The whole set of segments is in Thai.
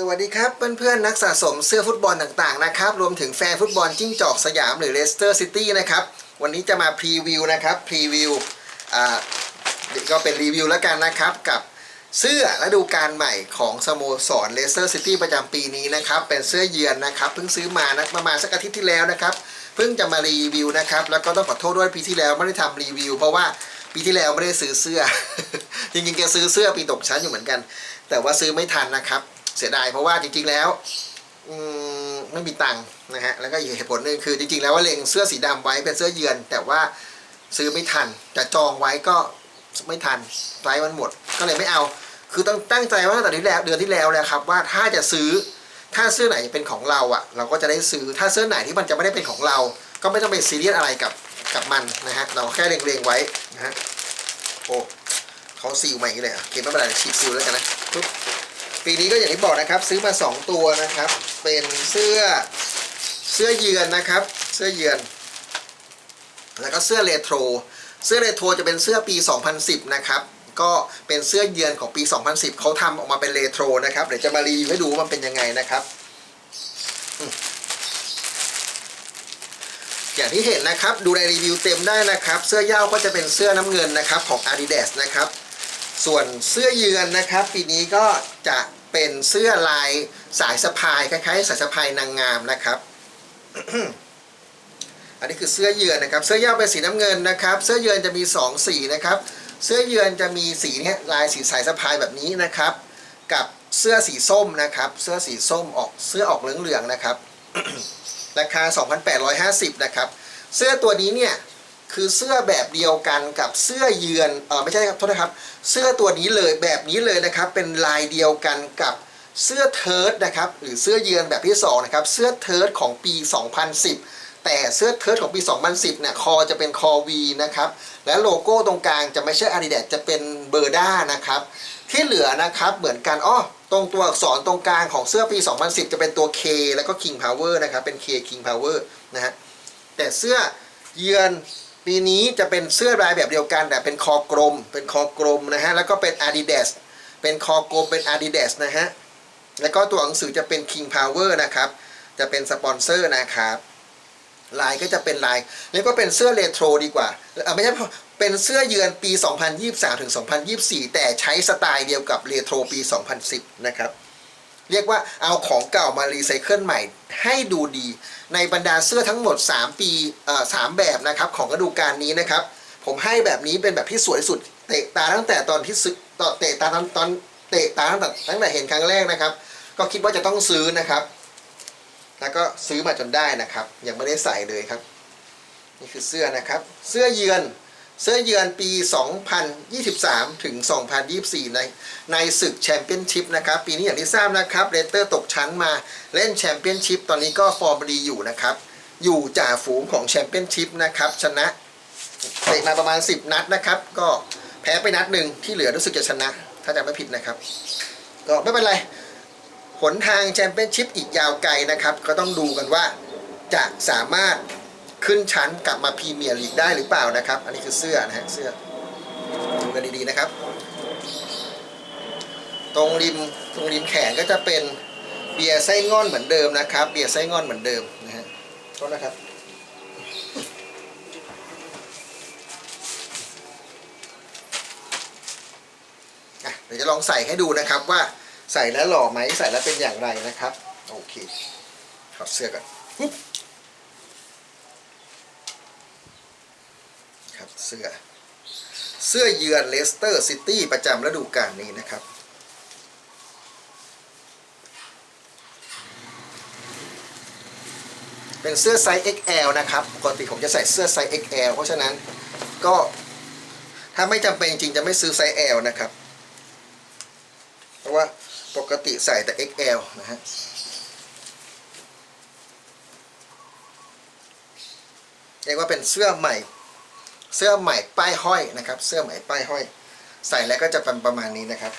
สวัสดีครับเพื่อนๆนักสะสมเสื้อฟุตบอลต่างๆนะครับรวมถึงแฟนฟุตบอลจิ้งจอกสยามหรือเลสเตอร์ซิตี้นะครับวันนี้จะมาพรีวิวนะครับพรีวิวอ่าก็เป็นรีวิวแล้วกันนะครับกับเสื้อฤดูกาลใหม่ของสโมสรเลสเตอร์ซิตี้ประจำปีนี้นะครับเป็นเสื้อเยือนนะครับเพิ่งซื้อมานะประมาณสักอาทิตย์ที่แล้วนะครับเพิ่งจะมารีวิวนะครับแล้วก็ต้องขอโทษด้วยปีที่แล้วไม่ได้ทำรีวิว เพราะว่าปีที่แล้วไม่ได้ซื้อเสื้อจริงๆแกซื้อเสื้อปีตกชั้นอยู่เหมือนกัน แต่ว่าซื้อไม่ทันนะครับ เสียดายเพราะว่าจริงๆแล้วไม่มีตังค์นะฮะแล้วก็อีกเหตุผลหนึ่งคือจริงๆแล้วว่าเล็งเสื้อสีดำไว้เป็นเสื้อเยือน แต่ว่าซื้อไม่ทันจะจองไว้ก็ไม่ทันไฟล์มันหมด ก็เลยไม่เอา คือต้องตั้งใจว่าตั้งแต่ที่แล้วเดือนที่แล้วแล้วครับว่าถ้าจะซื้อถ้าเสื้อไหนเป็นของเราอะ เราก็จะได้ซื้อถ้าเสื้อไหนที่มันจะไม่ได้เป็นของเรา ก็ไม่ต้องไปซีเรียสอะไรกับกับมันนะฮะเราแค่เล็งๆไว้นะฮะโอ้เขาซีลมาอย่างนี้เลยอะโอเคไม่เป็นไรฉีกซีลแล้วกันนะปุ๊บ ปีนี้ก็อย่างที่บอกนะครับ ซื้อมา 2 ตัวนะครับ เป็นเสื้อเสื้อเยือนนะครับ เสื้อเยือน แล้วก็เสื้อเรโทร เสื้อเรโทรจะเป็นเสื้อปี 2010 นะครับ ก็เป็นเสื้อเยือนของปี 2010 เขาทำออกมาเป็นเรโทรนะครับ เดี๋ยวจะมารีวิวให้ดูว่ามันเป็นยังไงนะครับอย่างที่เห็นนะครับดูในรีวิวเต็มได้นะครับ เสื้อยาวก็จะเป็นเสื้อน้ำเงินนะครับของ Adidas นะครับ ส่วนเสื้อเยือนนะครับ ปีนี้ก็จะ เป็นเสื้อลายสายสะพายคล้ายๆสายสะพายนางงามนะครับ อันนี้คือเสื้อเยือนนะครับ เสื้อยาวเป็นสีน้ำเงินนะครับ เสื้อเยือนจะมี 2 สีนะครับ เสื้อเยือนจะมีสีเนี้ยลายสีสายสะพายแบบนี้นะครับ กับเสื้อสีส้มนะครับ เสื้อสีส้มออกเสื้อออกเหลืองๆนะครับ ราคา 2,850 นะครับ เสื้อตัวนี้เนี่ย คือเสื้อแบบเดียวกันกับเสื้อเยือนเออไม่ใช่ครับโทษนะครับ เสื้อตัวนี้เลยแบบนี้เลยนะครับ เป็นลายเดียวกันกับเสื้อเทิร์ดนะครับหรือเสื้อเยือนแบบที่สองนะครับเสื้อเทิร์ดของปี 2010 แต่เสื้อเทิร์ดของปี 2010เนี่ยคอจะเป็นคอ V นะครับและโลโก้ตรงกลางจะไม่ใช่ Adidas จะเป็นเบอร์ด้านะครับที่เหลือนะครับเหมือนกันอ้อตรงตัวอักษรตรงกลางของเสื้อปี 2010 จะเป็นตัว K แล้วก็ King Power นะครับเป็น K King Power นะฮะแต่เสื้อเยือน ปีนี้จะเป็นเสื้อลายแบบเดียวกัน แต่เป็นคอกลม เป็นคอกลมนะฮะ แล้วก็เป็น Adidas เป็นคอกลมเป็น Adidas นะฮะ แล้วก็ตัวหนังสือจะเป็น King Power นะครับ จะเป็นสปอนเซอร์นะครับ ลายก็จะเป็นลาย แล้วก็เป็นเสื้อเรโทรดีกว่าเออไม่ใช่ เป็นเสื้อเยือนปี 2023 ถึง 2024 แต่ใช้สไตล์เดียวกับเรโทรปี 2010 นะครับ เรียกว่าเอาของเก่ามารีไซเคิลใหม่ให้ดูดี ในบรรดาเสื้อทั้งหมด 3 ปีเอ่อสามแบบนะครับของฤดูกาลนี้นะครับ ผมให้แบบนี้เป็นแบบที่สวยที่สุดเตะตาตั้งแต่ตอนที่ซื้อตเตะตาตอนตอนเตะตาตั้งแต่ตั้งแต่เห็นครั้งแรกนะครับ ก็คิดว่าจะต้องซื้อนะครับ แล้วก็ซื้อมาจนได้นะครับ ยังไม่ได้ใส่เลยครับ นี่คือเสื้อนะครับ เสื้อเยือน เสื้อเยือนปี 2023 ถึง 2024 ในในศึกแชมเปี้ยนชิพนะครับ ปีนี้อย่างที่ทราบนะครับเรเตอร์ตกชั้นมาเล่นแชมเปี้ยนชิพตอนนี้ก็ฟอร์มดีอยู่นะครับ อยู่จ่าฝูงของแชมเปี้ยนชิพนะครับ ชนะเตะมาประมาณ 10 นัดนะครับ ก็แพ้ไปนัดหนึ่งที่เหลือรู้สึกจะชนะ ถ้าจำไม่ผิดนะครับ ก็ไม่เป็นไรหนทางแชมเปี้ยนชิพอีกยาวไกลนะครับ ก็ต้องดูกันว่าจะสามารถ ขึ้นชั้นกลับมาพรีเมียร์ลีกได้หรือเปล่านะครับ อันนี้คือเสื้อนะฮะเสื้อดูกันดีๆนะครับ ตรงริมตรงริมแขนก็จะเป็นเบียร์ไส้งอนเหมือนเดิมนะครับ เบียร์ไส้งอนเหมือนเดิมนะฮะโทษนะครับเดี๋ยวจะลองใส่ให้ดูนะครับว่าใส่แล้วหล่อไหมใส่แล้วเป็นอย่างไรนะครับ โอเคถอดเสื้อก่อน ปุ๊บครับเสื้อเสื้อเยือนเลสเตอร์ซิตี้ประจำฤดูกาลนี้นะครับ เป็นเสื้อไซส์ XL นะครับ ปกติผมจะใส่เสื้อไซส์ XL เพราะฉะนั้นก็ถ้าไม่จำเป็นจริงจะไม่ซื้อไซส์ L นะครับ เพราะว่าปกติใส่แต่ XL นะฮะเรียกว่าเป็นเสื้อใหม่ เสื้อใหม่ป้ายห้อยนะครับ เสื้อใหม่ป้ายห้อย ใส่แล้วก็จะเป็นประมาณนี้นะครับ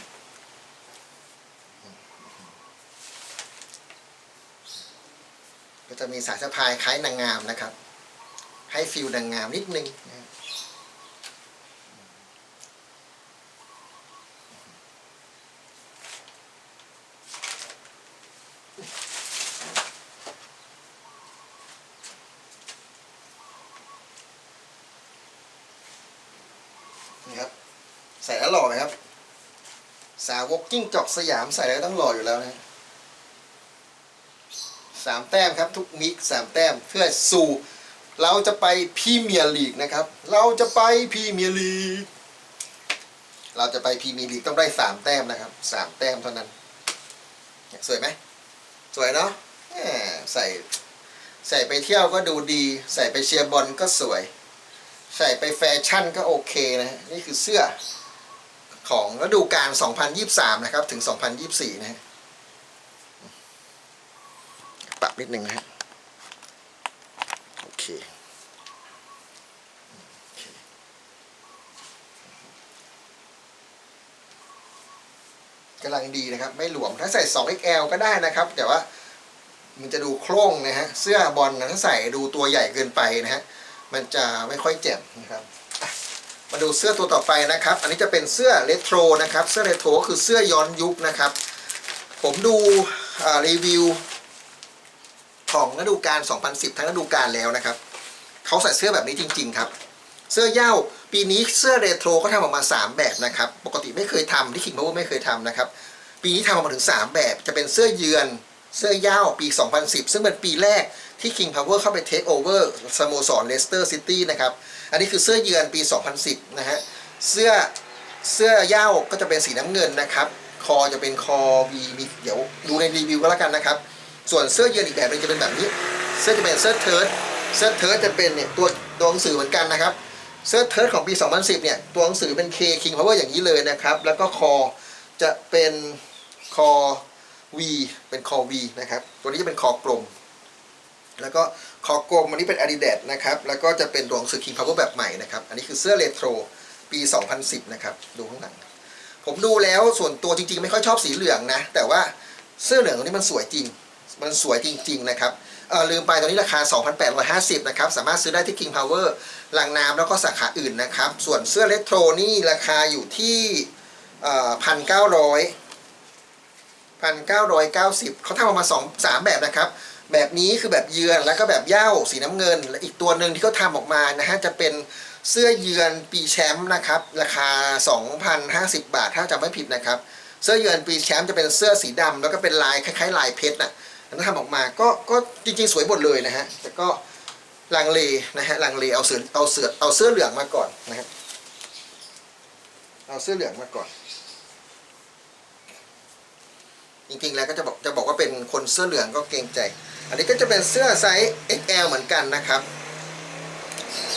ก็จะมีสายสะพายคล้ายนางงามนะครับ ให้ฟิลนางงามนิดนึงนะ ใส่แล้วหล่อไหมครับ สาวกกิ้งจอกสยามใส่แล้วต้องหล่ออยู่แล้วนะสามแต้มครับทุกมิกสามแต้มเพื่อสู่เราจะไปพรีเมียร์ลีกนะครับ เราจะไปพรีเมียร์ลีก เราจะไปพรีเมียร์ลีกต้องได้สามแต้มนะครับสามแต้มเท่านั้น สวยไหมสวยเนาะใส่ใส่ไปเที่ยวก็ดูดี ใส่ไปเชียร์บอลก็สวย ใส่ไปแฟชั่นก็โอเคนะนี่คือเสื้อของฤดูกาล 2023 นะครับ ถึง 2024 นะฮะปรับนิดนึงนะฮะโอเคโอเค กำลังดีนะครับ ไม่หลวม ถ้าใส่ 2XL ก็ได้นะครับ แต่ว่ามันจะดูโคร่งนะฮะ เสื้อบอลนะถ้าใส่ดูตัวใหญ่เกินไปนะฮะ มันจะไม่ค่อยเจ็บนะครับ มาดูเสื้อตัวต่อไปนะครับ อันนี้จะเป็นเสื้อเรโทรนะครับ เสื้อเรโทรก็คือเสื้อย้อนยุคนะครับ ผมดูรีวิวของฤดูกาล 2010 ทั้งฤดูกาลแล้วนะครับ เขาใส่เสื้อแบบนี้จริง ๆ ครับ เสื้อเย้าปีนี้เสื้อเรโทรก็ทำออกมา 3 แบบนะครับ ปกติไม่เคยทำที่คิงพาวเวอร์ไม่เคยทำนะครับ ปีนี้ทำออกมาถึง 3 แบบ จะเป็นเสื้อเยือน เสื้อเย้าปี 2010 ซึ่งเป็นปีแรก ที่ King Power เข้าไปเทคโอเวอร์สโมสรเลสเตอร์ซิตี้นะครับ อันนี้คือเสื้อเยือนปี 2010 นะฮะ เสื้อเสื้อเย้าก็จะเป็นสีน้ำเงินนะครับ คอจะเป็นคอวีมีเดี๋ยวดูในรีวิวก็แล้วกันนะครับ ส่วนเสื้อเยือนอีกแบบหนึงจะเป็นแบบนี้ เสื้อจะเป็นเสื้อเชิ้ตเสื้อเชิ้ตจะเป็นเนี่ยตัวตัวหนังสือเหมือนกันนะครับ เสื้อเชิ้ตของปี 2010 เนี่ยตัวหนังสือเป็น K King Power อย่างนี้เลยนะครับ แล้วก็คอจะเป็นคอ V เป็นคอ V นะครับ ตัวนี้จะเป็นคอกลม แล้วก็คอกลมอันนี้เป็น Adidas นะครับ แล้วก็จะเป็นตัวงสือ King Power แบบใหม่นะครับ อันนี้คือเสื้อเรโทรปี 2010 นะครับ ดูข้างหลัง ผมดูแล้วส่วนตัวจริงๆ ไม่ค่อยชอบสีเหลืองนะ แต่ว่าเสื้อเหลืองตัวนี้มันสวยจริง มันสวยจริง ๆ นะครับเออลืมไปตอนนี้ราคา 2,850 นะครับ สามารถซื้อได้ที่ King Power ลังน้ำแล้วก็สาขาอื่นนะครับ ส่วนเสื้อเรโทรนี่ราคาอยู่ที่พันเก้าร้อยพันเก้าร้อยเก้าสิบเขาทำออกมาสองสามแบบนะครับ แบบนี้คือแบบเยือนแล้วก็แบบเย้าสีน้ำเงิน และอีกตัวหนึ่งที่เขาทำออกมานะฮะจะเป็นเสื้อเยือนปีแชมป์นะครับ ราคา 2,050 บาท ถ้าจำไม่ผิดนะครับ เสื้อเยือนปีแชมป์จะเป็นเสื้อสีดำแล้วก็เป็นลายคล้ายๆ ลายเพชรน่ะแล้วทำออกมาก็ก็จริงๆ สวยหมดเลยนะฮะแต่ก็ลังเลนะฮะลังเลเอาเสื้อเอาเสื้อเอาเสื้อเหลืองมาก่อนนะฮะเอาเสื้อเหลืองมาก่อน จริงๆแล้วก็จะบอกจะบอกว่าเป็นคนเสื้อเหลืองก็เกรงใจ อันนี้ก็จะเป็นเสื้อไซส์ XL เหมือนกันนะครับ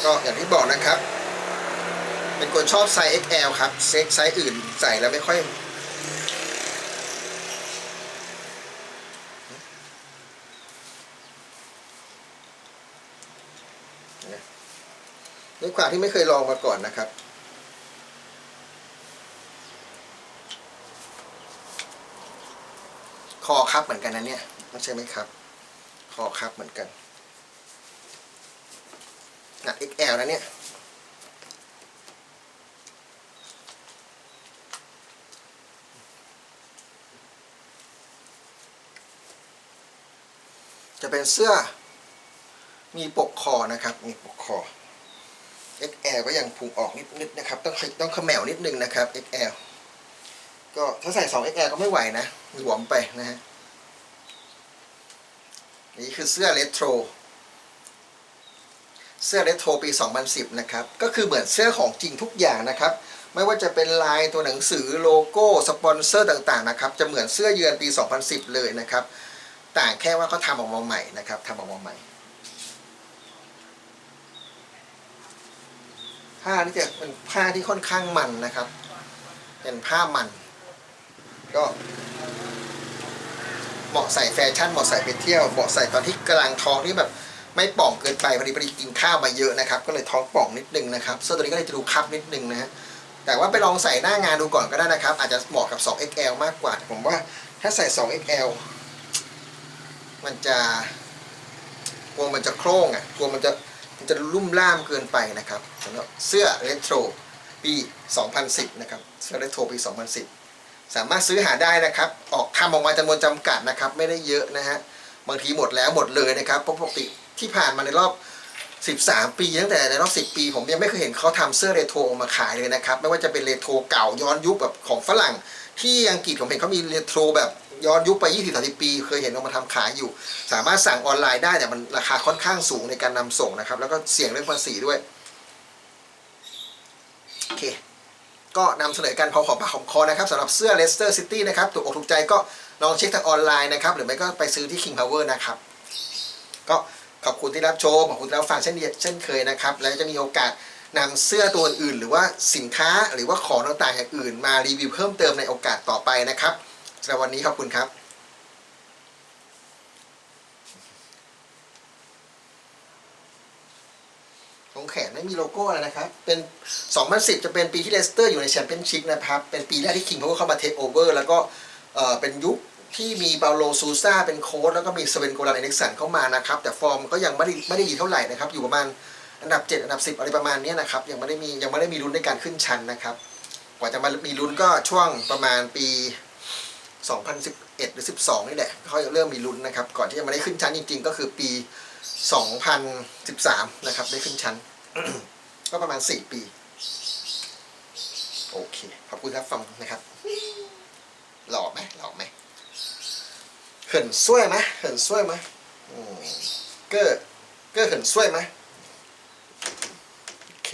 ก็อย่างที่บอกนะครับ เป็นคนชอบไซส์ XL ครับเซ็กไซส์อื่นใส่แล้วไม่ค่อยด้วยความที่ไม่เคยลองมาก่อนนะครับ อครับเหมือนกันนะเนี่ยไม่ใช่ไหมครับ คอครับเหมือนกันหนัก XL นะเนี่ยจะเป็นเสื้อ มีปกคอนะครับ มีปกคอ XL ก็ยังพุงออกนิดๆนะครับ ต้องต้องเขมวนิดนึงนะครับ XL ก็ถ้าใส่ 2XL ก็ไม่ไหวนะหลวมไปนะฮะนี่คือเสื้อเรโทรเสื้อเรโทรปี 2010 นะครับ ก็คือเหมือนเสื้อของจริงทุกอย่างนะครับ ไม่ว่าจะเป็นลายตัวหนังสือโลโก้ สปอนเซอร์ต่างๆนะครับ จะเหมือนเสื้อเยือนปี 2010 เลยนะครับ ต่างแค่ว่าเขาทำออกมาใหม่นะครับทำออกมาใหม่ผ้านี่จะเป็นผ้าที่ค่อนข้างมันนะครับ เป็นผ้ามัน ก็เหมาะใส่แฟชั่นเหมาะใส่ไปเที่ยวเหมาะใส่ตอนที่กำลังท้องที่แบบไม่ป่องเกินไปพอดีพอดีกินข้าวมาเยอะนะครับ ก็เลยท้องป่องนิดนึงนะครับเสื้อตัวนี้ก็เลยจะดูคับนิดนึงนะฮะแต่ว่าไปลองใส่หน้างานดูก่อนก็ได้นะครับ อาจจะเหมาะกับ 2XL มากกว่าผมว่าถ้าใส่ 2XL มันจะกลัวมันจะโคร่งอะกลัวมันจะมันจะลุ่มล่ามเกินไปนะครับสำหรับเสื้อเรโทรปี 2010 นะครับ เสื้อเรโทรปี 2010 สามารถซื้อหาได้นะครับ ออกทำออกมาจำนวนจำกัดนะครับ ไม่ได้เยอะนะฮะบางทีหมดแล้วหมดเลยนะครับเพราะปกติที่ผ่านมาในรอบ 13 ปีตั้งแต่ในรอบ 10 ปี ผมยังไม่เคยเห็นเขาทำเสื้อเรโทรออกมาขายเลยนะครับ ไม่ว่าจะเป็นเรโทรเก่าย้อนยุคแบบของฝรั่ง ที่อังกฤษผมเห็นเขามีเรโทรแบบย้อนยุคไป 20-30 ปี เคยเห็นออกมาทำขายอยู่ สามารถสั่งออนไลน์ได้แต่มันราคาค่อนข้างสูงในการนำส่งนะครับ แล้วก็เสี่ยงเรื่องภาษีด้วย โอเค ก็นำเสนอกันพอขอปากขอคอนะครับสำหรับเสื้อเลสเตอร์ซิตี้นะครับถูกอกถูกใจก็ลองเช็คทางออนไลน์นะครับ หรือไม่ก็ไปซื้อที่ King Power นะครับ ก็ขอบคุณที่รับชม ขอบคุณที่รับฟังเช่นเดียเช่นเคยนะครับ แล้วจะมีโอกาสนำเสื้อตัวอื่น หรือว่าสินค้าหรือว่าของต่างๆอย่างอื่น มารีวิวเพิ่มเติมในโอกาสต่อไปนะครับสำหรับวันนี้ขอบคุณครับ ตรงแขนไมีโลโก้อะไรนะครับ เป็น 2010 จะเป็นปีที่เลสเตอร์อยู่ในแชมเปี้ยนชิพนะครับ เป็นปีแรกที่คิงเขาเข้ามาเทคโอเวอร์แล้วก็เออเป็นยุคที่มีเปาโลซูซาเป็นโค้ชแล้วก็มีสเวนโกลาเอเน็กสันเข้ามานะครับ แต่ฟอร์มก็ยังไม่ได้ไม่ได้ดีเท่าไหร่นะครับ อยู่ประมาณอันดับ 7 อันดับ 10 อะไรประมาณนี้นะครับ ยังไม่ได้มียังไม่ได้มีลุ้นในการขึ้นชั้นนะครับ กว่าจะมามีลุ้นก็ช่วงประมาณปี 2011 หรือ 12 นี่แหละเขาจะเริ่มมีลุ้นนะครับ ก่อนที่จะมาได้ขึ้นชั้นจริง ๆ ก็คือปี 2013 นะครับ ได้ขึ้นชั้น ก็ประมาณ 4 ปี โอเค ขอบคุณครับฟังนะครับ หล่อไหมหล่อไหมเหินสวยไหมเหินสวยไหมเก้อเก้อเหินสวยไหมโอเค